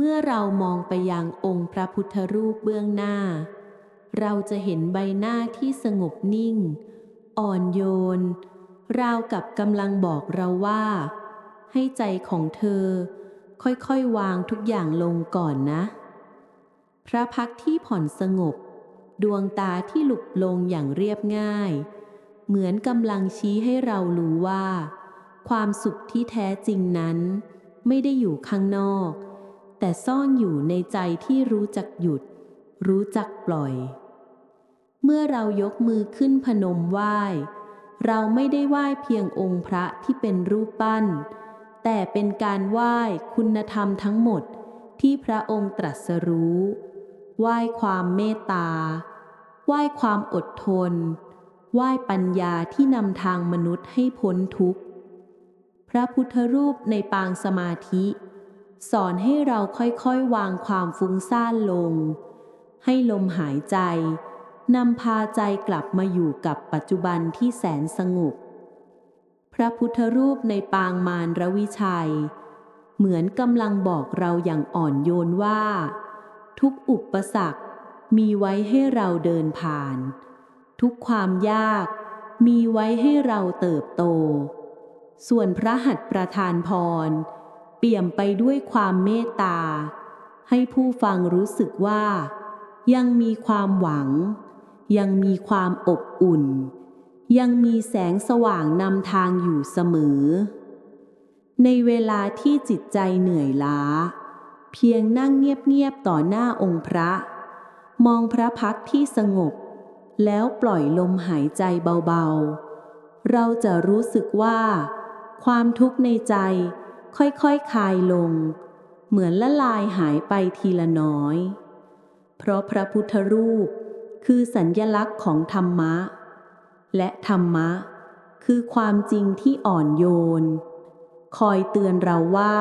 เมื่อเรามองไปยังองค์พระพุทธรูปเบื้องหน้า เราจะเห็นใบหน้าที่สงบนิ่ง อ่อนโยน ราวกับกำลังบอกเราว่า ให้ใจของเธอ ค่อยๆวางทุกอย่างลงก่อนนะ พระพักที่ผ่อนสงบ ดวงตาที่หลุบลงอย่างเรียบง่าย เหมือนกำลังชี้ให้เรารู้ว่า ความสุขที่แท้จริงนั้น ไม่ได้อยู่ข้างนอก แต่ซ่อนอยู่ในใจที่รู้จักหยุด รู้จักปล่อย เมื่อเรายกมือขึ้นพนมไหว้ เราไม่ได้ไหว้เพียงองค์พระที่เป็นรูปปั้น แต่เป็นการไหว้คุณธรรมทั้งหมดที่พระองค์ตรัสรู้ ไหว้ความเมตตา ไหว้ความอดทน ไหว้ปัญญาที่นำทางมนุษย์ให้พ้นทุกข์ พระพุทธรูปในปางสมาธิ สอนให้เราค่อยๆวางความฟุ้งซ่านลง ให้ลมหายใจนำพาใจกลับมาอยู่กับปัจจุบันที่แสนสงบพระพุทธรูปในปางมารรวิชัย เหมือนกำลังบอกเราอย่างอ่อนโยนว่า ทุกอุปสรรคมีไว้ให้เราเดินผ่าน ทุกความยากมีไว้ให้เราเติบโต ส่วนพระหัตถ์ประทานพร เปี่ยมไปด้วยความเมตตา ให้ผู้ฟังรู้สึกว่า ยังมีความหวัง ยังมีความอบอุ่น ยังมีแสงสว่างนำทางอยู่เสมอ ในเวลาที่จิตใจเหนื่อยล้า เพียงนั่งเงียบๆต่อหน้าองค์พระ มองพระพักที่สงบ แล้วปล่อยลมหายใจเบาๆ เราจะรู้สึกว่า ความทุกข์ในใจ ค่อยๆคคายลง เหมือนละลายหายไปทีละน้อย เพราะพระพุทธรูปคือสัญญลักษณ์ของธรรมะ และธรรมะ คือความจริงที่อ่อนโยน คอยเตือนเราว่า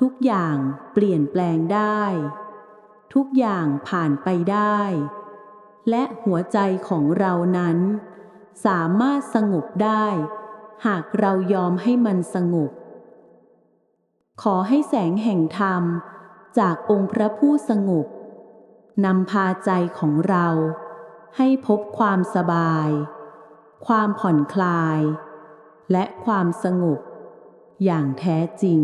ทุกอย่างเปลี่ยนแปลงได้ ทุกอย่างผ่านไปได้ และหัวใจของเรานั้น สามารถสงบได้ หากเรายอมให้มันสงบ ขอให้แสงแห่งธรรม จากองค์พระผู้สงบนำพาใจของเรา ให้พบความสบาย ความผ่อนคลาย และความสงบอย่างแท้จริง